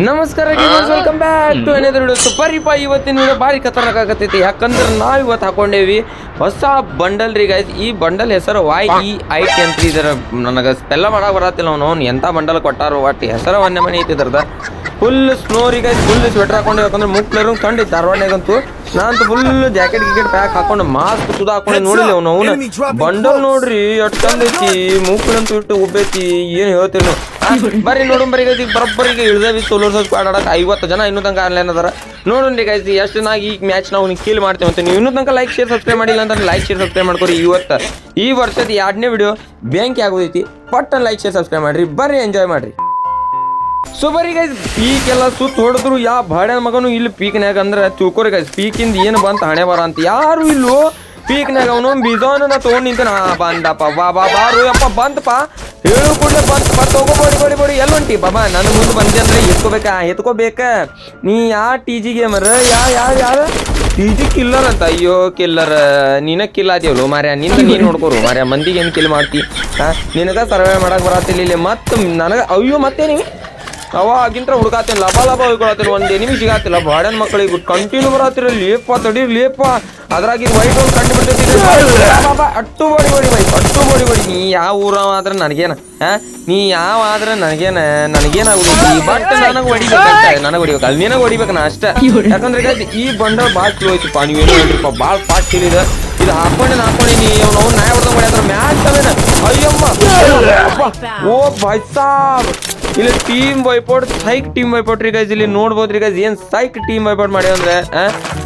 ನಮಸ್ಕಾರ welcome back to ಏನಾದ್ರು video super ಇಪ್ಪ ಇವತ್ತಿನ ವಿಡಿಯೋ ಭಾರಿ ಖತರ್ನಾಕ್ ಆಗತೈತಿ ಯಾಕಂದ್ರೆ ನಾವು ಇವತ್ತು ಹಾಕೊಂಡೇವಿ ಹೊಸ ಬಂಡಲ್ ರೀ ಗೈಸ್ ಈ ಬಂಡಲ್ ಹೆಸರು ವೈ ಇ ಐ ಟಿ ಅಂತ ಇದರ ನನಗೆ ಸ್ಪೆಲ್ಲ ಮಾಡಕ್ ಬರತ್ತಿಲ್ಲ ಅವನು. ಅವ್ನು ಎಂಥ ಬಂಡಲ್ ಕೊಟ್ಟಾರು ಒಟ್ಟು ಹೆಸರು ಒಂದೇ ಮನೆ ಐತಿ ಇದ್ರದ ಫುಲ್ ಸ್ನೋ ರೀ ಗೈಸ್ ಫುಲ್ ಸ್ವೆಟರ್ ಹಾಕೊಂಡು ಯಾಕಂದ್ರೆ ಮುಕ್ಲರು ಕಂಡು ಧಾರವಾಡಗಂತೂ ನಾನಂತೂ ಫುಲ್ ಜಾಕೆಟ್ ಗಿಕೆಟ್ ಪ್ಯಾಕ್ ಹಾಕೊಂಡು ಮಾಸ್ಕ್ ಸುದ ಹಾಕೊಂಡು ನೋಡಿಲ್ಲ ಅವನು. ಅವನು ಬಂಡಲ್ ನೋಡ್ರಿ ಎಷ್ಟು ಮುಕ್ಳಂತೂ ಇಟ್ಟು ಉಬ್ಬೈತಿ. ಏನು ಹೇಳ್ತೀರಿ ಬರ್ರಿ ನೋಡು, ಬರ್ರಿ ಗೈಸ್, ಈಗ ಬರೋಬ್ಬರಿಗೆ ಇಳ್ದೇವಿ ಸೋಲೋರ್ ಸ್ಕ್ವಾಡ್ ಆಡಾಡಕ್ಕೆ ಐವತ್ತು ಜನ ಇನ್ನೂ ತನಕ ಆನ್ಲೈನ್ ಅದಾರ. ನೋಡೋಣ ಗೈಸ್ ಎಷ್ಟು ಈ ಮ್ಯಾಚ್ ನಾವು ನೀವು ಕೀಲ್ ಮಾಡ್ತೇವೆ ಅಂತ. ನೀವು ಇನ್ನೂ ತನಕ ಲೈಕ್ ಶೇರ್ ಸಬ್ಸ್ಕ್ರೈಬ್ ಮಾಡಿಲ್ಲ ಅಂತ ಲೈಕ್ ಶೇರ್ ಸಬ್ಸ್ಕ್ರೈಬ್ ಮಾಡ್ಕೊರಿ ಇವತ್ತು. ಈ ವರ್ಷದ ಎರಡನೇ ವಿಡಿಯೋ ಬ್ಯಾಂಕ್ ಆಗೋದೈತಿ. ಪಟ್ಟ ಲೈಕ್ ಶೇರ್ ಸಬ್ಸ್ಕ್ರೈಬ್ ಮಾಡ್ರಿ. ಬರ್ರಿ ಎಂಜಾಯ್ ಮಾಡ್ರಿ. ಸೊ ಬರೀ ಗೈಸ್ ಪೀಕ್ ಎಲ್ಲ ಸುತ್ತ ಹೊಡೆದ್ರು. ಯಾವ ಬಾಡ್ಯಾನ ಮಗನು ಇಲ್ಲಿ ಪೀಕ್ನ್ಯಾಗ ಅಂದ್ರೆ ತಿಳ್ಕೊರಿ ಗೈಸ್ ಪೀಕಿಂದ ಏನು ಬಂತ ಹಣೆ ಬರ ಅಂತ. ಯಾರು ಇಲ್ಲೋ ಪೀಕ್ನ್ಯಾಗ ಅವನು ಬಿಜೋನ ನಾ ತೊಗೊಂಡು ನಿಂತ ನಾ ಬಂದಪ್ಪ, ಬಾ ಬಾ ಬಾರು ಅಪ್ಪ, ಬಂತಪ್ಪ. ಹೇಳು ಕೂಡಲೇ ಬಂತಪ್ಪ ತಗೋ ಬೋಡಿ ಬೋಡಿ ಬೋಡಿ ಎಲ್ಲೊಂಟಿ ಬಾಬಾ ನನ್ನ ಮುಂದೆ ಬಂದೆ ಅಂದ್ರೆ ಎತ್ಕೋಬೇಕಾ, ಎತ್ಕೋಬೇಕ. ನೀ ಯಾ ಟಿ ಜಿ ಗೇಮರ್ ಯಾ ಯಾವ ಯಾವ ಟಿ ಜಿ ಕಿಲ್ಲರ್ ಅಂತ. ಅಯ್ಯೋ ಕಿಲ್ಲರ್ ನೀನ ಕಿಲ್ ಆದ್ಯವಳು ಮಾರ್ಯ ನಿನ್ನ ನೀನ್ ನೋಡ್ಕೋರು. ಮಾರ್ಯ ಮಂದಿಗೆ ಏನು ಕಿಲ್ ಮಾಡ್ತಿ? ನಿನಗ ಸರ್ವೆ ಮಾಡಕ್ ಬರತ್ತಿಲ್ಲ ಇಲ್ಲಿ. ಮತ್ತೆ ನನಗ ಅಯ್ಯೋ, ಮತ್ತೇನಿವಿ? ಅವಾಗಿಂತ ಹುಡುಕಾತೀನಿ, ಲಬ ಲಬ ಹೋಗ್ಕೊಳತ್ತೀನಿ, ಒಂದು ಎನಿಮಿ ಸಿಗಾತಿಲ್ಲ. ಬಾಡನ್ ಮಕ್ಕಳಿಗೆ ಕಂಟಿನ್ಯೂ ಬರತ್ತಿರ ಲೇಪ ತಡೀರ್ ಲೇಪ ಅದ್ರಾಗಿ ವೈಟ್ ಒಂದು ಕಂಡು ಬಿಡ್ತೈತಿ ಅಟ್ಟು ಬಡಿ ಬಡಿ, ಬೈ, ಅಟ್ಟು ಬಡಿ ಬಡಿ. ನೀ ಯಾವ ಊರ ಆದ್ರೆ ನನಗೇನ ನೀ ಯಾವ ಆದ್ರೆ ನನಗೇನ ನನಗೇನ ಬಟ್ ನನಗೆ ಹೊಡಿಬೇಕಂತ, ನನಗೆ ಹೊಡಿಬೇಕು. ನಿನಗೆ ಹೊಡಿಬೇಕು ನಾ ಅಷ್ಟೇ. ಯಾಕಂದ್ರೆ ಈ ಬಂಡಲ್ ಭಾಳ ಚಲೋ ಐತಿಪ್ಪ ನೀವೇನು ಹೇಳ್ರಿಪ್ಪ ಭಾಳ ಫಾಸ್ಟ್ ಇದೆ. ಇದು ಹಾಕೊಂಡೆ ಹಾಕೊಂಡೆ ನೀ ಅವ್ನು ಅವ್ನು ನಾಯ ಹೊಡೆದ ಮ್ಯಾಚ್ ಅಯ್ಯಮ್ಮ. ಓ ಭಾಯ್ ಇಲ್ಲಿ team wipeout psych team wipeout ರೀ ಗೈಸ್ ಇಲ್ಲಿ ನೋಡ್ಬೋದ್ರಿ ಗೈಸ್ ಏನ್ ಸೈಕ್ ಟೀಮ್ ವೈಪೌಟ್ ಮಾಡಿ ಅಂದ್ರೆ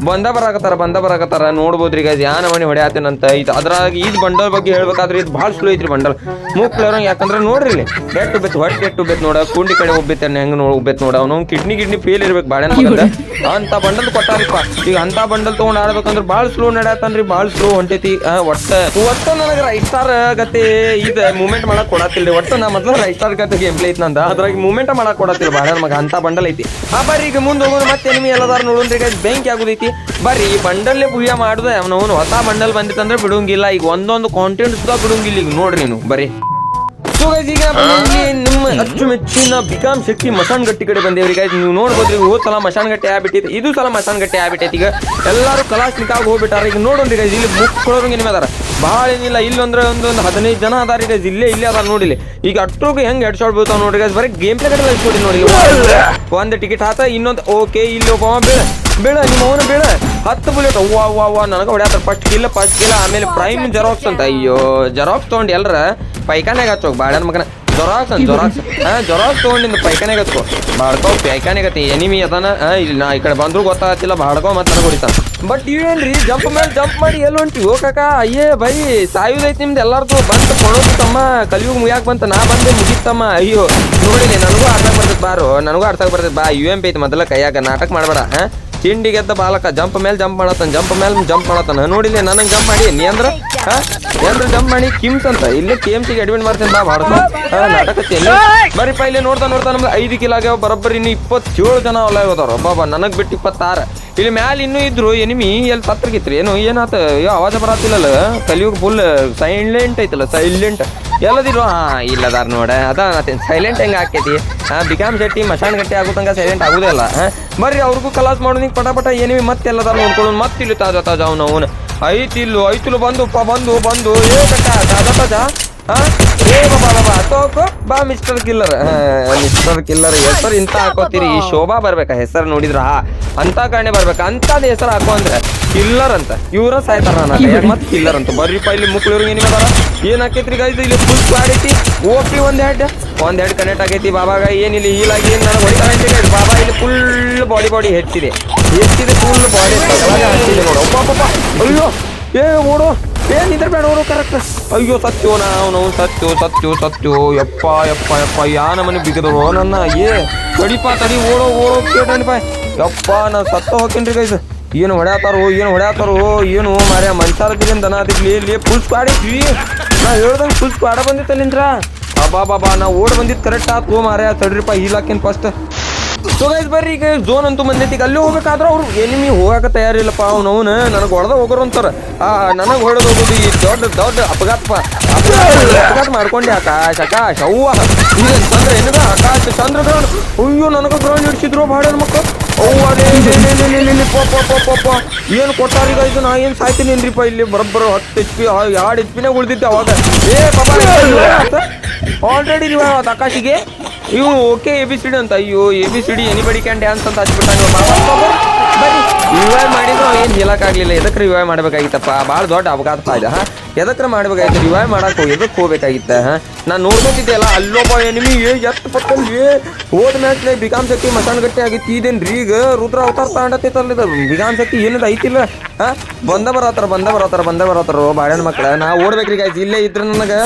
ಬಂದ ಬರಾಕತ್ತಾರ ಬಂದ ಬರಾಕತ್ತಾರ, ನೋಡ್ಬೋದ್ರಿ ಗೈಸ್ ಯಾನ ಮನೆ ಹೊಡೆಯತ್ತೇನಂತ ಇದು ಅದ್ರಾಗ ಇದು ಬಂಡಲ್ ಬಗ್ಗೆ ಹೇಳ್ಬೇಕಾದ್ರೆ ಇದು ಭಾಳ ಸ್ಲೋ ಐತ್ರಿ ಬಂಡಲ್. ಮೂಕ್ ಪ್ಲೇಯರ್ ಯಾಕಂದ್ರೆ ನೋಡ್ರಿ ಇಲ್ಲಿ ಎಟ್ಟು ಬೆತ್ ಹೊಟ್ಟೆ ಎಟ್ಟು ಬೆತ್ ನೋಡ, ಕುಂಡಿ ಕಡೆ ಒಬ್ಬೆತ್ತಾನೆ ಹೆಂಗ್ ನೋಡ್ ನೋಡು ನೋಡ, ಅವ್ನು ಕಿಡ್ನಿ ಕಿಡ್ನಿ ಫೇಲ್ ಇರ್ಬೇಕು ಬಾಳೆ ಅಂತ ಬಂಡಲ್ ಕೊಟ್ಟಾರಪ್ಪ. ಈಗ ಅಂತ ಬಂಡಲ್ ತಗೊಂಡ್ ಆಡ್ಬೇಕಂದ್ರೆ ಭಾಳ ಸ್ಲೋ ನಡ್ಯಾತನ್ರಿ, ಭಾಳ ಸ್ಲೋ ಹೊಂಟೈತಿ ಒಟ್ಟ. ಒಟ್ಟ ನನಗೆ ರೈಟ್ ಸ್ಟಾರ್ ಗತಿ, ಇದು ಮೂಮೆಂಟ್ ಮಾಡಕ್ ಕೊಡತ್ತಿಲ್ರಿ ಒಟ್ಟ ನಾ ಮೊದಲ ರೈಟ್ ಸ್ಟಾರ್ ಗತಿ ಗೇಮ್ ಪ್ಲೇ ಐತಿ ನಂದ ಅದ್ರಾಗ ಮೂಮೆಂಟ್ ಮಾಡಕ್ ಕೊಡತ್ತಿಲ್ಲ ಬಾಳ ಮಗ, ಅಂತ ಬಂಡಲ್ ಐತಿ. ಆ ಬರ್ರಿ, ಈಗ ಮುಂದೆ ಹೋಗೋದು ಮತ್ತೆ ಎನಿಮಿ ಎಲ್ಲದಾರ ನೋಡೋದ್ರಿ ಗೈಸ್ ಬೆಂಕಿ ಆಗುದೈತಿ. ಬರ್ರಿ, ಈ ಬಂಡಲ್ಲೇ ಪೂಜೆ ಮಾಡುದ ಅವನವನು ಹೊಸ ಬಂಡಲ್ ಬಂದಿತ್ತಂದ್ರೆ ಬಿಡುಂಗಿಲ್ಲ. ಈಗ ಒಂದೊಂದು ಕಾಂಟೆಂಟ್ ಸುದ್ದ ಬಿಡುಂಗಿಲ್ಲ ಈಗ ನೋಡ್ರಿ ನೀವು ಬರ್ರಿ. ಸೊ ಗೈಸ್ ಈಗ ನಿಮ್ಮ ಅಚ್ಚುಮೆಚ್ಚಿನ ಬಿಕಾಮ್ ಶಕ್ತಿ ಮಸಾನ್ ಗಟ್ಟಿ ಕಡೆ ಬಂದೇವ್ರಿ ಗೈಸ್ ನೀವು ನೋಡ್ಬೋದ್ರಿ ಹೋದ್ ಸಲ ಮಸಾನ್ ಗಟ್ಟಿ ಆಗ್ಬಿಟ್ಟಿತ್ತು. ಇದು ಸಲ ಮಸಾನ್ ಗಟ್ಟಿ ಆಗ್ಬಿಟ್ಟೈತಿ ಈಗ. ಎಲ್ಲರೂ ಆಗಿ ಹೋಗ್ಬಿಟ್ಟಾರ. ಈಗ ನೋಡೋಣ್ರಿ ಗೈಸ್ ಇಲ್ಲಿ ಬುಕ್ ನಿಮಗೆ ಅದಾರ. ಭಾಳ ಏನಿಲ್ಲ, ಇಲ್ಲಿ ಅಂದ್ರೆ ಒಂದೊಂದು ಹದಿನೈದು ಜನ ಅದಾರ ಗೈಸ್ ಇಲ್ಲೇ ಇಲ್ಲೇ ಅದಾರ ನೋಡಿಲಿ ಈಗ ಅಷ್ಟ್ರಿಗೆ ಹೆಂಗ್ ಹೆಡ್ ಶಾಟ್ ಬೀಳ್ತಾವ ನೋಡಿ ಗೈಸ್ ಬರೀ ಗೇಮ್ ಪ್ಲೇ ಕಡೆ ಲೈಫ್ ನೋಡಿ ಒಂದು ಟಿಕೆಟ್ ಹಾತ ಇನ್ನೊಂದು ಓಕೆ ಇಲ್ಲಿ ಒಬ್ಬ ಬೀಳ ಬೀಳ, ನಿಮ್ಮ ಅವನು ಬೀಳ. ಹತ್ತು ಬುಲೆಟ್ ಅವ್ವ ಅವ್ವ ಅವ್ವ ನನಗೆ ಹೊಡ್ಯಾತಾರ ಫಸ್ಟ್ ಕಿಲ್ಲ ಫಸ್ಟ್ ಕಿಲ್ಲ ಆಮೇಲೆ ಪ್ರೈಮ್ ಜೆರಾಕ್ಸ್ ಅಂತ. ಅಯ್ಯೋ ಜೆರಾಕ್ಸ್ ತೊಗೊಂಡು ಎಲ್ಲರ ಪೈಕಾನಾಗ ಹಚ್ಚೋಗಿ ಬಾಳನ ಮಗನ. ಜೊರಾಕ್ಸ್ ಅಂತ ಜೊರಾಕ್ಸ್ ಹಾ ಜೊರಾಕ್ಸ್ ತೊಗೊಂಡಿಂದ ಮಾಡ್ಕೋ ಬಾಡ್ಕೋ ಪೈಖಾನೆಗೆ ಹತ್ತಿ. ಎನಿಮಿ ಅದಾನ. ಇಲ್ಲಿ ನಾ ಈ ಕಡೆ ಬಂದ್ರು ಗೊತ್ತಾಗತ್ತಿಲ್ಲ ಬಾಡ್ಕೋ ಮತ್ತೆ ನನಗೆ ಹೊಡಿತಾನ. ಬಟ್ ಇವೇನ್ರಿ ಜಂಪ್ ಮೇಲೆ ಜಂಪ್ ಮಾಡಿ ಎಲ್ಲಿ ಹೊಂಟಿ ಓ, ಕಾಕ, ಅಯ್ಯೇ, ಬೈ ಸಾಯುದೈತಿ ನಿಮ್ದು ಎಲ್ಲಾರ್ದು. ಬಂತ ಕೊಡೋದು ತಮ್ಮ, ಕಲಿಯುಗ ಮುಯಾಕ್ ಬಂತ. ನಾ ಬಂದೆ ಮುಗಿತಮ್ಮ ಅಯ್ಯೋ ನೋಡಿಲಿ ನನಗೂ ಅರ್ಥ ಬರ್ತೈತೆ ಬಾರು. ನನಗೂ ಅರ್ಥ ಬರ್ತೈತೆ ಬಾ. ಯು ಎಂ ಪಿ ಐತಿ ಮೊದಲ ಕೈಯಾಗ. ನಾಟಕ ಮಾಡಬೇಡ, ಹಾ? ತಿಂಡಿ ಗೆದ್ದ ಬಾಲಕ ಜಂಪ್ ಮೇಲೆ ಜಂಪ್ ಮಾಡತ್ತಾನ, ಜಂಪ್ ಮೇಲೆ ಜಂಪ್ ಮಾಡತ್ತಾನ. ನೋಡಿಲ್ಲ ನನಗೆ ಜಂಪ್ ಮಾಡಿ, ನೀ ಅಂದ್ರ? ಹಾ? ಜಂಪ್ ಮಾಡಿ ಕಿಮ್ಸ್ ಅಂತ. ಇಲ್ಲೇ ಕೆ ಎಂ ಸಿಗೆ ಅಡ್ಮಿಟ್ ಮಾಡ್ತೀನಿ ಬಾ ಮಾಡ್ಕೊ ಹಾ ಬರೀಪ ಇಲ್ಲಿ ನೋಡ್ತಾ ನೋಡ್ತಾ ನಮ್ದು ಐದು ಕಿಲೋ ಆಗ್ಯಾವ, ಬರೋಬ್ಬರಿ ಇನ್ನು ಇಪ್ಪತ್ತೇಳು ಜನ ಅಲ್ಲ ಹೋದವ್ರು ಬಾಬ ನನಗೆ ಬಿಟ್ಟು ಇಪ್ಪತ್ತಾರು. ಇಲ್ಲಿ ಮ್ಯಾಲ ಇನ್ನೂ ಇದ್ರು ಎನಿಮಿ ಎಲ್ಲಿ ಸತ್ರಗಿತ್ರಿ ಏನು, ಏನಾತ? ಬರತ್ತಿಲ್ಲ ಬರತ್ತಿಲ್ಲಲ್ಲ ಕಲಿಯುಗ ಫುಲ್ ಸೈಲೆಂಟ್ ಐತಲ್ಲ ಸೈಲೆಂಟ್ ಎಲ್ಲದಿರು ಹಾ ಇಲ್ಲದಾರ ನೋಡ. ಅದ ಸೈಲೆಂಟ್ ಹೆಂಗ ಆಕೈತಿ ಹಾಂ ಬಿಕಾಮ್ ಶೆಟ್ಟಿ, ಮಶಾನ್ ಗಟ್ಟಿ ಆಗುತ್ತಂಗ ಸೈಲೆಂಟ್ ಆಗುದೇ ಇಲ್ಲ ಹಾ ಬರ್ರಿ ಅವ್ರಿಗೂ ಕಲಾಸ್ ಮಾಡೋನಿಗೆ ಪಟ ಪಟ ಏನಿವಿ, ಮತ್ತೆ ಎಲ್ಲದಾರ ನೋಡ್ಕೊಳ್ಳೋಣ ಮತ್ತೆ ಇಲ್ಲಿ ತಾಜಾ ತಾಜಾ ಅವ್ನು ಐತಿಲ್ಲು ಐತಿಲು ಬಂದು, ಪ, ಬಂದು ಬಂದು, ಏ, ಕಟ್ಟ ತಾಜಾ ತಾಜಾ ಹಾ ಬಾ ಮಿಸ್ಟರ್ ಕಿಲ್ಲರ್ ಮಿಸ್ಟರ್ ಕಿಲ್ಲರ್ ಹೆಸರು ಇಂತ ಹಾಕೋತೀರಿ. ಈ ಶೋಭಾ ಬರ್ಬೇಕಾ? ಹೆಸರು ನೋಡಿದ್ರ? ಅಂತ ಕಾರಣೆ ಬರ್ಬೇಕಾ. ಅಂತದ ಹೆಸರು ಹಾಕೋ ಅಂದ್ರೆ ಕಿಲ್ಲರ್ ಅಂತ. ಇವ್ರ ಸಾಯ್ತಾರ ನಾನು ಮತ್ತೆ ಕಿಲ್ಲರ್ ಅಂತ. ಬರ್ರಿಪ್ಪ ಇಲ್ಲಿ ಮುಕ್ಳು ಏನಿಗೆ ಅದಾರ ಏನ್ ಹಾಕೈತ್ರಿ ಗೈಸ್ ಇಲ್ಲಿ ಫುಲ್ ಕ್ವಾಲಿಟಿ ಓಪಿ ಒಂದ್ ಹೆಡ್ ಒಂದ್ ಹೆಡ್ ಕನೆಕ್ಟ್ ಆಗೈತಿ ಬಾಬಾಗ ಏನಿಲ್ಲ ಹೀಲಾಗಿ ಏನ್ ನನಗೆ ಹೊಡಿತಾರ ಅಂತ ಬಾಬಾ ಇಲ್ಲಿ ಫುಲ್ ಬಾಡಿ ಬಾಡಿ ಹೆಚ್ಚಿದೆ. ಹೆಚ್ಚಿದೆ ಫುಲ್ ಬಾಡಿ ಹಚ್ಚಿದೆ ನೋಡು. ಅಯ್ಯೋ. ಏ ಓಡು. ಏ ಬೇಡ ಅವರು ಕರೆಕ್ಟ್ ಅಯ್ಯೋ, ಸತ್ಯೋ, ನಾವು ಸತ್ಯೋ ಸತ್ಯೋ ಸತ್ಯೋ, ಯಪ್ಪ ಯಪ್ಪ ಯಪ್ಪ, ಯಾನ ಮನೆ ಬಿಗದ್ರು ನನ್ನ, ಏ, ತಡಿಪ, ತಡಿ, ಓಡೋ ಓಡೋ ಕೇಟಣಿಪ ಯಪ್ಪ ನಾನು ಸತ್ತ ಹೋಗ್ತೀನಿ ಗೈಸ್ ಏನು ಹೊಡ್ಯಾತಾರೋ ಏನು ಹೊಡ್ಯಾತಾರೋ, ಏನು ಮಾರ್ಯ ಮನ್ಸಾರದಿಲ್ಲ ದನ ಅದಿಗ್ಲಿ, ಇಲ್ಲಿ ಫುಲ್ ಸ್ಕ್ವಾಡ್ ನಾ ಹೇಳ್ದಂಗೆ ಫುಲ್ ಸ್ಕ್ವಾಡ ಬಂದಿತ್ತಲ್ಲಿಂದ್ರ? ಬಾಬಾ ಬಾಬಾ ನಾ ಓಡ್ ಬಂದಿದ್ದು ಕರೆಕ್ಟ್ ಆತು ಮಾರ್ಯ ತಡ್ರಿಪ್ಪ ಹೀಲಾಕಿನ್ ಫಸ್ಟ್ ಸೊ ಗೈಸ್ ಬರ್ರಿ ಈಗ ಝೋನ್ ಅಂತೂ ಬಂದೈತಿ ಈಗ ಅಲ್ಲಿ ಹೋಗ್ಬೇಕಾದ್ರೆ ಅವ್ರು ಎನಿಮಿ ಹೋಗಕ್ಕೆ ತಯಾರಿಲ್ಲಪ್ಪ ಅವ್ನು ಅವನು ನನಗೆ ಹೊಡೆದ ಹೋಗೋರು ಅಂತಾರೆ ಆ ನನಗೆ ಹೊಡೆದು ಹೋಗೋದು ಈ ದೊಡ್ಡ ದೊಡ್ಡ ಅಪಘಾತಪ್ಪ ಅಪಘಾತ ಮಾಡ್ಕೊಂಡೆ ಆಕಾಶ ಆಕಾಶ ಅವ್ವ ಈಗ ಚಂದ್ರ ಏನದ ಆಕಾಶ ಚಂದ್ರ ಗ್ರೌಂಡ್ ಅಯ್ಯೋ ನನಗೆ ಗ್ರೌಂಡ್ ಹಿಡಿಸಿದ್ರು ಭಾಳ ಮಕ್ಕಳು. ಏನ್ ಕೊಟ್ಟಾರ ಈಗ ಇದು ನಾ ಏನು ಸಾಯ್ತೀನಿ ಏನ್ರಿಪ್ಪ ಇಲ್ಲಿ ಬರೋಬ್ಬರ ಹತ್ತು ಎಚ್ ಪಿ ಎರಡು ಎಚ್ ಪಿನೇ ಉಳಿದಿದ್ದೆ ಅವಾಗ ಏ ಪಾಪ ಆಲ್ರೆಡಿ ನೀವು ಆಕಾಶಿಗೆ ಇವು okay A B C D ಅಂತ ಅಯ್ಯೋ A B C D anybody can dance ಅಂತ ಹಚ್ಬಿಟ್ಟಾಗ ಬರೀ ರಿವೈವ್ ಮಾಡಿದ್ರು, ಏನು ಹೇಳಕ್ಕಾಗ್ಲಿಲ್ಲ. ಎದಕ್ಕೆ ರಿವೈವ್ ಮಾಡ್ಬೇಕಾಗಿತ್ತಪ್ಪ? ಭಾಳ ದೊಡ್ಡ ಅಪಘಾತ ಇದೆ, ಹಾ? ಎದಕ್ಕೆ ಮಾಡಬೇಕಾಗಿತ್ತು? ರಿವೈವ್ ಮಾಡಕ್ಕೆ ಎದಕ್ಕೆ ಹೋಗ್ಬೇಕಾಗಿತ್ತ, ಹಾ? ನಾನು ಅಲ್ಲ ಅಲ್ಲೊಬ್ಬ ಎನಿಮಿ ಎಷ್ಟು ಏ, ಹೋದ ಮ್ಯಾಚ್ನಾಗ ಬಿಕಾಮ್ ಶಕ್ತಿ ಮಸಾನ್ ಗಟ್ಟಿ ಆಗಿತ್ತು. ಇದೇನ್ರಿ ಈಗ ರುದ್ರ ಅವತಾರ ತಾಂಡತ್ತೈತಲ್ಲ ಇದು ಬಿಕಾಮ್ ಶಕ್ತಿ ಏನದ ಐತಿಲ್ಲ, ಹಾ? ಬಂದ ಬರತ್ತಾರ ಬಂದ ಬರತ್ತಾರ ಬಂದ ಬರತ್ತಾರ ಬಾಳೆಹಣ್ಣು ಮಕ್ಕಳ ನಾ ಓಡ್ಬೇಕ್ರಿ ಗಾಯ್ಸ್ ಇಲ್ಲೇ ಇದ್ರೆ ನನಗೆ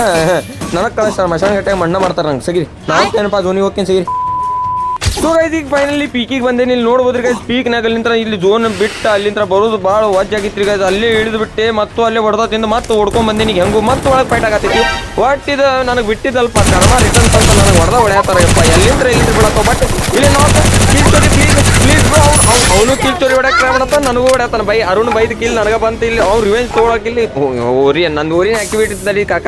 ನನಗೆ ಕಳಿಸ್ತಾರ ಮಸಾನ್ ಗಟ್ಟೆ ಮಣ್ಣ ಮಾಡ್ತಾರೆ ನಂಗೆ. ಸಿಗಿರಿ. ನಾವು ಏನಪ್ಪ, ಜೋನಿ ಹೋಗ್ತೀನಿ, ಸಿಗಿರಿ. ಸೊ ಗೈಸ್ ಈಗ ಫೈನಲಿ ಪೀಕಿಗೆ ಬಂದೆ ಇಲ್ಲಿ ನೋಡ್ಬೋದ್ರಿ ಗೈಸ್ ಪೀಕ್ನಾಗ ಅಲ್ಲಿಂದ ಇಲ್ಲಿ ಝೋನ್ ಬಿಟ್ಟು ಅಲ್ಲಿಂದ ಬರೋದು ಭಾಳ ಆಗಿತ್ತು ಗೈಸ್ ಅಲ್ಲೇ ಇಳಿದು ಬಿಟ್ಟೆ ಮತ್ತು ಅಲ್ಲೇ ಹೊಡೆದ ತಿಂದು ಮತ್ತೆ ಹೊಡ್ಕೊಂಡ್ ಬಂದಿನಿ. ಹೆಂಗು ಮತ್ತೆ ಒಳಗೆ ಫೈಟ್ ಆಗತ್ತೈತಿ ಇದು ನನಗೆ ಬಿಟ್ಟಿದ್ದಲ್ಪ ಕರ್ಮ ರಿಟರ್ನ್ ಅಂತ ನನಗೆ ಹೊಡೆದ ಹೊಡೆಯತ್ತಾರಪ್ಪ ಯಪ್ಪ. ಎಲ್ಲಿಂದ್ರ ಇಲ್ಲಿ ಬಿಡತ್ತೋ? ಬಟ್ ಇಲ್ಲಿ ನೋಡಿ ಪ್ಲೀಸ್ ಪ್ಲೀಸ್ ಅವನು ಕಿಲ್ ಚೋರಿ ಹೊಡ್ಯಾಕ ಟ್ರೈ ನನಗೂ ಹೊಡ್ಯಾತಾನ. ಬೈ, ಅರುಣ್ ಬೈದ್ ಕಿಲ್ ನನಗೆ ಬಂತ ಇಲ್ಲಿ. ಅವ್ನು ರಿವೆಂಜ್ ತೊಗೊಳಕ್ಕಿಲ್ಲಿ ಓರಿ ನಂದು ಊರಿನ ಆಕ್ಟಿವಿಟಿ ಇದ್ದಲ್ಲಿ ಕಾಕ.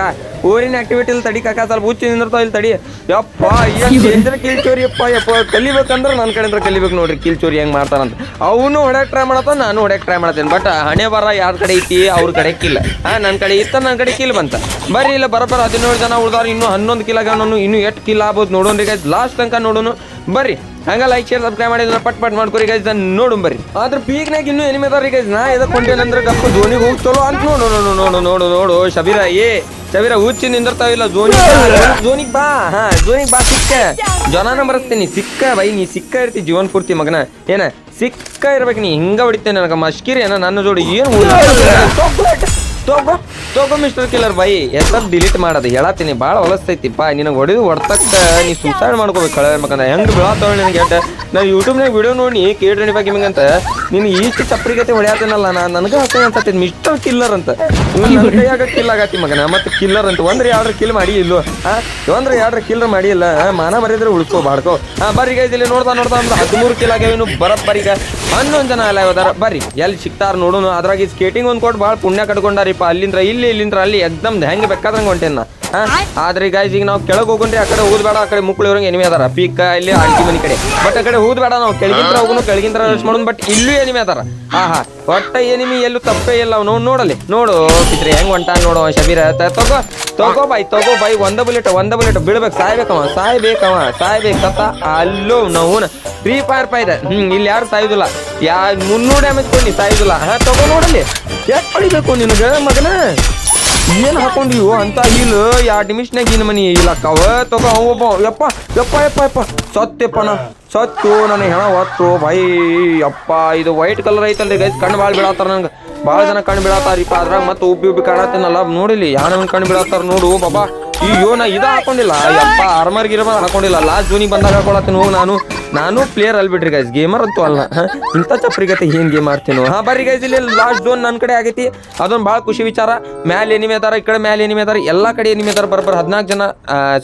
ಊರಿನ ಆಕ್ಟಿವಿಟಿ ಇಲ್ಲಿ ತಡಿ ಕಾಕ ಸ್ವಲ್ಪ ಹುಚ್ಚಿ ನಿಂದಿರ್ತಾವ ಇಲ್ಲಿ ತಡಿ. ಯಪ್ಪ ಏನ್ ಕಿಲ್ ಚೋರಿ ಯಪ್ಪ ಯಪ್ಪ. ಕಲಿಬೇಕಂದ್ರೆ ನನ್ನ ಕಡೆಯಿಂದ ಕಲಿಬೇಕು ನೋಡ್ರಿ ಕಿಲ್ ಚೋರಿ ಹೆಂಗ್ ಮಾಡ್ತಾನಂತ ಅವನು ಹೊಡ್ಯಾಕ್ ಟ್ರೈ ಮಾಡತ್ತ ನಾನು ಹೊಡ್ಯಾಕ್ ಟ್ರೈ ಮಾಡ್ತೇನೆ ಬಟ್ ಹಣೆ ಬರ ಯಾರ ಕಡೆ ಐತಿ ಅವ್ರ ಕಡೆ ಕಿಲ್ಲ. ಹಾ ನನ್ನ ಕಡೆ ಇತ್ತ ನನ್ನ ಕಡೆ ಕಿಲ್ ಬಂತ. ಬರ್ರಿ ಇಲ್ಲ ಬರೋಬ್ಬರ ಹದಿನೇಳು ಜನ ಉಳ್ದಾರ ಇನ್ನೂ ಹನ್ನೊಂದು ಕಿಲ್ ಇನ್ನೂ ಇನ್ನು ಎಷ್ಟು ಕಿಲ್ ಆಗ್ಬೋದು ನೋಡೋನ್ರಿ ಗೈಸ್ ಲಾಸ್ಟ್ ತನಕ ನೋಡೋನು. ಬರ್ರಿ ಹಂಗ ಲೈಕ್ ಶೇರ್ ಸಬ್ಸ್ಕ್ರೈಬ್ ಮಾಡಿದ್ರೆ ಪಟ್ ಪಟ್ ಮಾಡ್ಕೊರಿ ಗೈಸ್ ನೋಡು ಬರ್ರಿ. ಆದ್ರೆ ಪೀಕ್ನಾಗ ಇನ್ನೂ ಎನಿಮೆ ಅದಾರ ಗೈಸ್ ನಾ ಎದಕ್ಕೆ ಕೊಂಡೇನಂದ್ರೆ ಗಪ್ಪ ಧೋನಿಗೆ ಹೋಗಿ ಚಲೋ ಅಂತ ನೋಡು ನೋಡು ನೋಡು ನೋಡು ನೋಡು ಶಬೀರ ಏ. ಶಬೀರ ಹುಚ್ಚಿ ನಿಂದಿರ್ತಾವಿಲ್ಲ ಜೋನಿ ಝೋನಿಗ್ ಬಾ. ಹಾ ಜೋನಿಗ್ ಬಾ ಸಿಕ್ಕ. ಜನಾನ ಬರಸ್ತೀನಿ ಸಿಕ್ಕ ಬೈ ನೀ ಸಿಕ್ಕ ಇರ್ತಿ ಜೀವನ್ ಪೂರ್ತಿ ಮಗನ. ಏನ ಸಿಕ್ಕ ಇರ್ಬೇಕು ನೀ. ಹಿಂಗ ಹೊಡಿತೇನೆ ನನಗೆ ಮಷ್ಕಿರಿ ಏನ ನನ್ನ ಜೋಡಿ. ಏನು ತಗೋ. ತಗೋ ಮಿಸ್ಟರ್ ಕಿಲ್ಲರ್ ಬೈ ಹೆಸರು ಡಿಲೀಟ್ ಮಾಡೋದು? ಹೇಳತ್ತೀನಿ ಭಾಳ ಹೊಲಸ್ತೈತಿಪ್ಪ. ನಿನ್ನ ಹೊಡೆದು ಹೊಡ್ತಕ್ಕ, ನೀ ಸುಸೈಡ್ ಮಾಡ್ಕೋಬೇಕು ಕಳೆ ಹೆಂಗೆ ಬೀಳತ್ತವ ನಿನಗೆ ನಾ ನಾನು ಯೂಟ್ಯೂಬ್ನಾಗ ವಿಡಿಯೋ ನೋಡಿ ಕೇಳ್ರಿ ಬಾಕಿ ಹಿಂಗಂತ ನೀನು ಈಸ್ಟ್ ಚಪ್ರಿಗತೆ ಹೊಡೆಯತ್ತೇನಲ್ಲ ನಾನು ನನಗೆ ಹಸ ಅನ್ಸತ್ತೆ ಮಿಸ್ಟರ್ ಕಿಲ್ಲರ್ ಅಂತ. ಇವ್ನು ನನ್ನ ಕಿಲ್ ಆಗತ್ತಿ ಮಗನ. ಮತ್ತೆ ಕಿಲ್ಲರ್ ಅಂತ. ಒಂದ್ರೆ ಯಾವ್ದ್ರ ಕಿಲ್ ಮಾಡಿ ಇಲ್ಲೋ? ಒಂದ್ರೆ ಯಾವ್ದ್ರ ಕಿಲ್ಲರ್ ಮಾಡಿ ಇಲ್ಲ? ಮಾನ ಬರೀದ್ರೆ ಉಳ್ಕೋ ಬಾಡ್ಕೋ ಹಾ, ಬರ್ರಿ ಗೈಸ್ ಇಲ್ಲಿ ನೋಡ್ತಾ ನೋಡ್ತಾ ಅಂದ್ರೆ ಹದಿಮೂರು ಕಿಲ್ ಆಗ್ಯಾವ ಇನ್ನು ಬರಬ್ಬರೀಗ ಹನ್ನೊಂದು ಜನ ಅಲ್ಲ ಬರ್ರಿ, ಎಲ್ಲಿ ಸಿಗ್ತಾರ ನೋಡೋಣ ಅದ್ರಾಗ ಸ್ಕೇಟಿಂಗ್ ಒಂದು ಕೊಟ್ಟು ಭಾಳ ಪುಣ್ಯ ಕಟ್ಕೊಂಡಾರಿಪ್ಪ. ಅಲ್ಲಿಂದ್ರ ಇಲ್ಲಿ ಇಲ್ಲಿಂದ್ರ ಅಲ್ಲಿ ಎಕ್ದಮ್ ಹೆಂಗೆ ಬೇಕಾದ್ರಂಗ ಹೊಂಟೇನ ಆದ್ರೆ ಗಾಯ್ಸ್ ಈಗ ನಾವು ಕೆಳಗೆ ಹೋಗೋಣ್ರಿ ಆ ಕಡೆ ಊದ್ಬೇಡ, ಆ ಕಡೆ ಮುಕ್ಳಿವ್ರಂಗೆ ಎನಿಮೆ ಅದಾರ. ಪೀಕ ಇಲ್ಲಿ ಆಂಟಿ ಮನಿ ಕಡೆ. ಬಟ್ ಆ ಕಡೆ ಊದ್ಬೇಡ ನಾವು. ಕೆಳಗಿಂತ್ರ ಹೋಗುನು ಕೆಳಗಿಂತ್ರ ರಶ್ ಮಾಡೋಣ ಬಟ್ ಇಲ್ಲೂ ಎನಿಮೆ ಅದಾರ. ಹಾ ಹಾ. ಒಟ್ಟ ಎನಿಮಿ ಎಲ್ಲೂ ತಪ್ಪೇ ಇಲ್ಲ. ಅವ್ನು ನೋಡಲಿ ನೋಡು, ಪಿತ್ರಿ, ಹೆಂಗ್ ಹೊಂಟ ನೋಡು ಶಬೀರ. ತಗೋ. ತಗೋ ಬಾಯ್ ತಗೋ ಬಾಯ್, ಒಂದ ಬುಲೆಟ್ ಒಂದ ಬುಲೆಟ್ ಬೀಳ್ಬೇಕು ಸಾಯ್ಬೇಕವ ಸಾಯ್ಬೇಕವ ಸಾಯ್ಬೇಕು ಸತ್ತ ಅಲ್ಲೋ ನಾವು ಫ್ರೀ ಫೈರ್ ಪಾಯ್ದ ಹ್ಮ್, ಇಲ್ಲಿ ಯಾರು ಸಾಯುದಿಲ್ಲ. ಯಾ, ಮುನ್ನೂರು ಡ್ಯಾಮೇಜ್ ಕೊಡಿ ಸಾಯುದಿಲ್ಲ. ಹಾ, ತಗೋ ನೋಡಲಿ ಯಾಕೆ ಪಡಿಬೇಕು ನಿನಗೆ, ಮಗನ? ಏನ್ ಹಾಕೊಂಡಿವು ಅಂತ ಇಲ್ಲ, ಎರಡು ನಿಮಿಷನಾಗ ಇನ್ ಮನಿ? ಇಲ್ಲಕ್ಕವ ತಗೋ, ಅವ ಒಬ್ಬ. ಯಪ್ಪ ಯಪ್ಪ ಯಪ್ಪ ಯಪ್ಪ. ಸತ್ಯಪ್ಪನ ಸತ್ತು ನನ್ನ ಹೆಣ ಹೊತ್ತು. ಬೈ ಯಪ್ಪ, ಇದು ವೈಟ್ ಕಲರ್ ಐತಲ್ರಿ ಗೈಸ್ ಕಣ್ಣು ಭಾಳ ಬೀಳತ್ತಾರ ನಂಗೆ. ಭಾಳ ಜನ ಕಣ್ಣು ಬೀಳತ್ತಾರಿಪ್ಪ ಅದ್ರಾಗ ಮತ್ತೆ ಉಬ್ಬಿ ಉಬ್ಬಿ ಕಾಣತ್ತೇನಲ್ಲ ನೋಡಿಲಿ ಯಾನ ಕಣ್ಣು ಬೀಳತ್ತಾರ ನೋಡು, ಬಾಬಾ. ಅಯ್ಯೋ, ನಾ ಇದು ಹಾಕೊಂಡಿಲ್ಲ. ಯಪ್ಪ ಆರ್ಮರ್ ಗಿರ್ಮರ್ ಹಾಕೊಂಡಿಲ್ಲ. ಲಾಸ್ಟ್ ಜೂನಿಗೆ ಬಂದಾಗ ಹಾಕೊಳತ್ತೀನಿ, ಹೋಗಿ ನಾನು. ನಾನು ಪ್ಲೇಯರ್ ಅಲ್ಲಿ ಬಿಡ್ರಿ ಗೈಸ್ ಗೇಮರ್ ಅಂತೂ ಅಲ್ಲ? ಇಂಥ ಚಪ್ರಿಗತೆ ಏನ್ ಗೇಮ್ ಆಡ್ತೀನೋ? ಹಾ, ಬರ್ರಿ ಗೈಸ್ ಇಲ್ಲಿ ಲಾಸ್ಟ್ ಝೋನ್ ನನ್ನ ಕಡೆ ಆಗೈತಿ. ಅದೊಂದು ಭಾಳ ಖುಷಿ ವಿಚಾರ. ಮ್ಯಾಲೆ ಎನಿಮೆ ಅದಾರ, ಈ ಕಡೆ ಮ್ಯಾಲೆ ಎನಿಮೆ ಅದಾರ, ಎಲ್ಲ ಕಡೆ ಎನಿಮೆ ಅದಾರ, ಬರೋಬ್ಬರ ಹದಿನಾಲ್ಕು ಜನ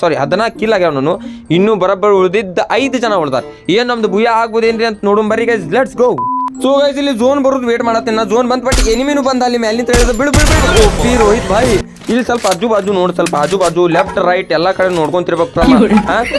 ಸಾರಿ ಹದಿನಾಲ್ಕು ಕಿಲ್ ಆಗ್ಯಾವ ನಾನು. ಇನ್ನೂ ಬರೋಬ್ಬರ ಉಳಿದಿದ್ದ ಐದು ಜನ ಉಳ್ದಾರ. ಏನು ನಮ್ದು ಭೂಯ ಆಗ್ಬೋದೇನ್ರಿ ಅಂತ ನೋಡೋಣ, ಬರ್ರಿ guys let's go so guys ಇಲ್ಲಿ ಝೋನ್ ಬರೋದು ವೇಟ್ ಮಾಡತ್ತೆ. ನಾ ಝೋನ್ ಬಂದ್ ಬಟ್ ಎನಿಮಿನೂ ಬಂದ ಅಲ್ಲಿ ಮ್ಯಾಲಿಂದ ಹೇಳಿದ ಬಿಡು ಬಿಡು ಬಿಡು. ಓಪಿ ರೋಹಿತ್ ಭಾಯ್ ಇಲ್ಲಿ ಸ್ವಲ್ಪ ಆಜು ಬಾಜು ನೋಡ್ ಸ್ವಲ್ಪ ಆಜು ಬಾಜು ಲೆಫ್ಟ್ ರೈಟ್ ಎಲ್ಲಾ ಕಡೆ ನೋಡ್ಕೊಂತಿರ್ಬೇಕು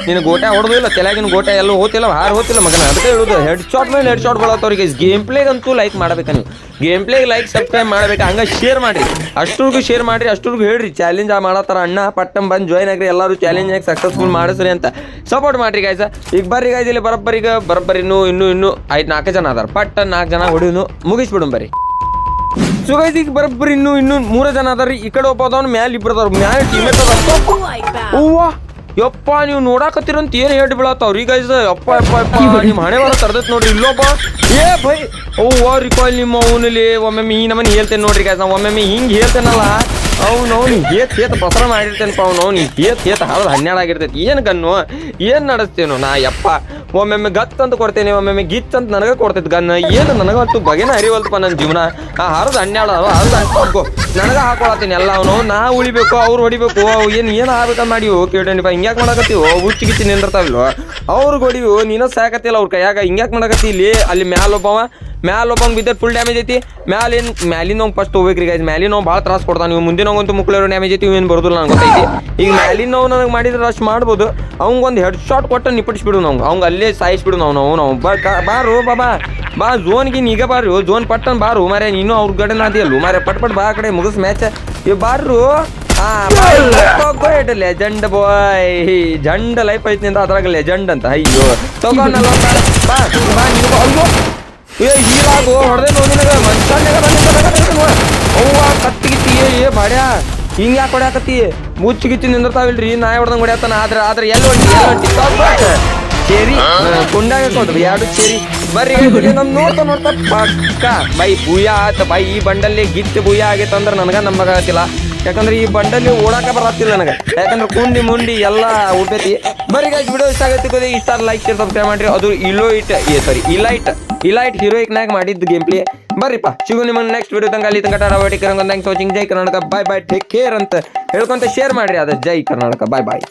ನಿನ್ ಗೋಟೆ ಹೊಡೆದು ಇಲ್ಲ ತೆಲಾಗಿನ ಗೋಟೆ ಎಲ್ಲ ಹೋತಿಲ್ಲ ಹಾರ್ ಹೋತಿಲ್ಲ ಮಗನ. ಅದಕ್ಕೆ ಹೇಳುದು ಹೆಡ್ ಶಾಟ್ ಮೇಲೆ ಹೆಡ್ ಶಾಟ್ ಬಳತ್ತವ್ರಿಗೆ ಗೇಮ್ ಪ್ಲೇಗಂತೂ ಲೈಕ್ ಮಾಡ್ಬೇಕು ನೀವು. ಗೇಮ್ ಪ್ಲೇಗ್ ಲೈಕ್ ಸಬ್ಸ್ಕ್ರೈಬ್ ಮಾಡ್ಬೇಕು. ಹಂಗ ಶೇರ್ ಮಾಡ್ರಿ. ಅಷ್ಟ್ರಿಗೂ ಶೇರ್ ಮಾಡ್ರಿ ಅಷ್ಟ್ರಿಗೂ ಹೇಳ್ರಿ. ಚಾಲೆಂಜ್ ಮಾಡತ್ತಾರ ಅಣ್ಣ ಪಟ್ಟಂ ಬಂದ್ ಜಾಯ್ನ್ ಆಗ್ರಿ. ಎಲ್ಲರೂ ಚಾಲೆಂಜ್ ಆಗಿ ಸಕ್ಸಸ್ಫುಲ್ ಮಾಡಿಸ್ರಿ ಅಂತ. ಸಪೋರ್ಟ್ ಮಾಡ್ರಿ ಗಾಯ್ಸ ಈಗ ಬರ್ರಿ ಗಾಯ್ಸ್ ಇಲ್ಲಿ ಬರಬ್ಬರಿಗ ಬರಬ್ಬರಿ ಇನ್ನು ಇನ್ನು ಇನ್ನು ಐದು ನಾಲ್ಕು ಜನ ಅದಾರ. ನಾಲ್ಕು ಜನ ಹೊಡಿನು ಮುಗಿಸ್ಬಿಡು ಬರ್ರಿ. ಸುಗೈಸ್ ಈಗ ಬರೋಬ್ಬರಿ ಇನ್ನು ಇನ್ನು ಮೂರ ಜನ ಅದಾರ ಈ ಕಡೆ ಒಬ್ಬ ಅದಾವ್ ಮ್ಯಾಲ ಇಬ್ರು ಅದಾವ್ ಮ್ಯಾಲ ಅದಾರ. ಅವ್ವ ಯಪ್ಪ, ನೀವು ನೋಡಾಕತ್ತಿರಂತ ಏನ್ ಹೇಳಿ ಬೀಳತ್ತಾವ್ರಿ ಗೈಸ್ ಯಪ್ಪ ಯಪ್ಪ ಯಪ್ಪ, ನಿಮ್ಮ ಹಣೆ ಬರ ತರ್ದೈತ್ ನೋಡ್ರಿ. ಇಲ್ಲೊಬ್ಬ. ಏ ಭೈ ಓ ರಿಕಾಯ್ ನಿಮ್ಮ ಅವನಲ್ಲಿ ಒಮ್ಮೊಮ್ಮೆ ಈ ನಮ್ಮನೆ ಹೇಳ್ತೇನೆ ನೋಡ್ರಿ ಗಾಯ್ಸ್ ಒಮ್ಮೊಮ್ಮೆ ಹಿಂಗೆ ಹೇಳ್ತೇನಲ್ಲ. ಅವ್ನು ಅವ್ನು ಏತ್ ಏತ್ ಪ್ರಸಾರ ಮಾಡಿರ್ತೇನಪ್ಪ ಅವ್ನು ಅವ್ನು ಏತ್ ಏತ್ ಹಳದ್ ಹನ್ನೆರಡು ಆಗಿರ್ತೈತಿ. ಏನು ಗನ್ನು? ಏನು ನಡೆಸ್ತೇನೋ? ನಾ ಯಪ್ಪ, ಒಮ್ಮೊಮ್ಮೆ ಗತ್ ಅಂತ ಕೊಡ್ತೇನೆ, ಒಮ್ಮೊಮ್ಮೆ ಗಿತ್ ಅಂತ ನನಗೆ ಕೊಡ್ತೈತಿ ಗನ್. ಏನು ನನಗಂತೂ ಬಗೆನ ಅರಿವಲ್ತಪ್ಪ ನನ್ನ ಜೀವನ. ಆ ಹಾರದ ಹನ್ನೆರಡು ಅವ ಹರದ ಹಾಕೋ ನನಗೆ ಹಾಕೊಳತ್ತೀನಿ ಎಲ್ಲ ಅವನು. ನಾ ಉಳಿಬೇಕು, ಅವ್ರು ಹೊಡಿಬೇಕು, ಅವು ಏನು ಏನು ಮಾಡಿ ಮಾಡಿವು ಕೇಳ್ಕೊಂಡಿಪ್ಪ ಹಿಂಗ್ಯಾಕೆ ಮಾಡಕತ್ತೀವೋ? ಹುಚ್ಚಿ ಗಿಚ್ಚಿ ನಿಂದಿರ್ತಾವಲ್ವ ಅವ್ರಿಗೆ ಹೊಡಿವು ನೀನು ಸಾಕತ್ತಿಲ್ಲ ಅವ್ರ ಕೈಯಾಗ. ಹಿಂಗ್ಯಾಕೆ ಮಾಡಕತ್ತಿ ಇಲ್ಲಿ? ಅಲ್ಲಿ ಮ್ಯಾಲ ಒಬ್ಬವ ಮ್ಯಾಲ ಒಬ್ಬಂಗೆ ಬಿದ್ದರೆ ಫುಲ್ ಡ್ಯಾಮೇಜ್ ಐತಿ. ಮ್ಯಾಲಿನ ಮ್ಯಾಲಿನ ಅವ್ನು ಫಸ್ಟ್ ಹೋಗ್ಬೇಕ್ರಿ ಗೈಸ್ ಮ್ಯಾಲಿನ ಅವ್ನು ಭಾಳ ತ್ರಾಸ ಕೊಡ್ತಾನೆ. ನೀವು ಮುಂದಿನವಂತೂ ಮುಕ್ಳೇರು ಡ್ಯಾಮೇಜ್ ಐತಿ ಏನು ಬರೋದಿಲ್ಲ ನಂಗೆ ಗೊತ್ತೈತಿ. ಈಗ ಮ್ಯಾಲಿನ ನಾವು ನನಗೆ ಮಾಡಿದ್ರೆ ರಶ್ ಮಾಡ್ಬೋದು. ಅವ್ಗೊಂದು ಹೆಡ್ ಶಾಟ್ ಕೊಟ್ಟು ನಿಪಟಿಸ್ಬಿಡು ನಾವು. ಅವ್ಗೆ ಅಲ್ಲೇ ಸಾಯಿಸ್ಬಿಡು ನಾವು ನಾವು ನಾವು. ಬಟ್ ಕಾ- ಬಾರು ಬಾಬಾ ಬಾ. ಝೋನ್ಗೆ ಈಗ ಬಾರು ಝೋನ್ ಪಟ್ಟನ್ ಬಾರು. ಮಾರೇ ನೀನು ಅವ್ರ ಕಡೆ ಅಲ್ಲೂ ಮಾರೆ ಪಟ್ ಪಟ್ ಬಾ ಆ ಕಡೆ ಮುಗಿಸ್ ಮ್ಯಾಚ್ ಇವ್ ಬಾರು ಲೆಜೆಂಡ್ ಬಾಯ್ ಜಂಡ್ ಲೈಫ್ ಐತಿ ಅಂತ ಅದ್ರಾಗ ಲೆಜೆಂಡ್ ಅಂತ. ಅಯ್ಯೋ ತಗೊಂಡಲ್ಲ ಬಾ ಬಾ ಏ ಹೀರಾಗು ಹೊಡೆದೆ ನೋಡಿ ನಿನಗ. ಮನುಷ್ಯನಾಗ ಬಂದಿದ್ದ ಅವ್ವ ಕತ್ತಿಗಿತ್ತಿ ಏ ಏ ಬಾಡ್ಯಾ. ಹಿಂಗೆ ಯಾಕೆ ಹೊಡ್ಯಾಕತ್ತಿ? ಮುಚ್ಚಿ ಗಿಚ್ಚಿ ನಿಂದಿರ್ತಾವಿಲ್ರಿ. ನಾಯಿ ಹೊಡೆದಂಗೆ ಹೊಡ್ಯಾತಾನ. ಆದ್ರೆ ಆದ್ರೆ ಎಲ್ಲಿ ಹೊಂಟಿ ಎಲ್ಲಿ ಹೊಂಟಿ. ಚೇರಿ ಕುಂಡಾಗ ಕೊಡ್ರಿ ಎರಡು ಚೇರಿ. ಬರ್ರಿ ನಮ್ ನೋಡ್ತಾ ನೋಡ್ತಾ ಪಕ್ಕ ಬೈ ಭೂಯ ಆತ ಬೈ ಈ ಬಂಡಲ್ಲಿ ಗಿತ್ತ ಭೂಯ ಆಗೈತೆ ಅಂದ್ರೆ ನನಗ ನಂಬಕಾಗತ್ತಿಲ್ಲ ಯಾಕಂದ್ರೆ ಈ ಬಂಡಲ್ಲಿ ಓಡಾಕ ಬರತ್ತಿಲ್ಲ ನನಗೆ. ಯಾಕಂದ್ರೆ ಕುಂಡಿ ಮುಂಡಿ ಎಲ್ಲ ಉಡ್ತೈತಿ ಬರೀ ಗಾಯ್ಸ್ ವಿಡಿಯೋ ಇಷ್ಟ ಆಗೈತಿ ಗೊತ್ತಿ ಇಷ್ಟ ಲೈಕ್ ಸಬ್ಸ್ಕ್ರೈಬ್ ಮಾಡ್ರಿ. ಅದು ಇಲೋಯಿಟ್ ಏ ಸಾರಿ ಇಲೈಟ್ ಇಲೈಟ್ ಹೀರೋಯಿಕ್ನಾಗ ಮಾಡಿದ್ದು ಗೇಮ್ ಪ್ಲೇ ಬರ್ರಿಪ್ಪ, ಸಿಗು ನಿಮ್ಮ ನೆಕ್ಸ್ಟ್ ವಿಡಿಯೋ ತಂಗ ಅಲ್ಲಿ ತನಕ ವಾಚಿಂಗ್ ಜೈ Karnataka. Bye bye take care ಅಂತ ಹೇಳ್ಕೊಂತ ಶೇರ್ ಮಾಡ್ರಿ ಅದ ಜೈ ಕರ್ನಾಟಕ. ಬಾಯ್ ಬಾಯ್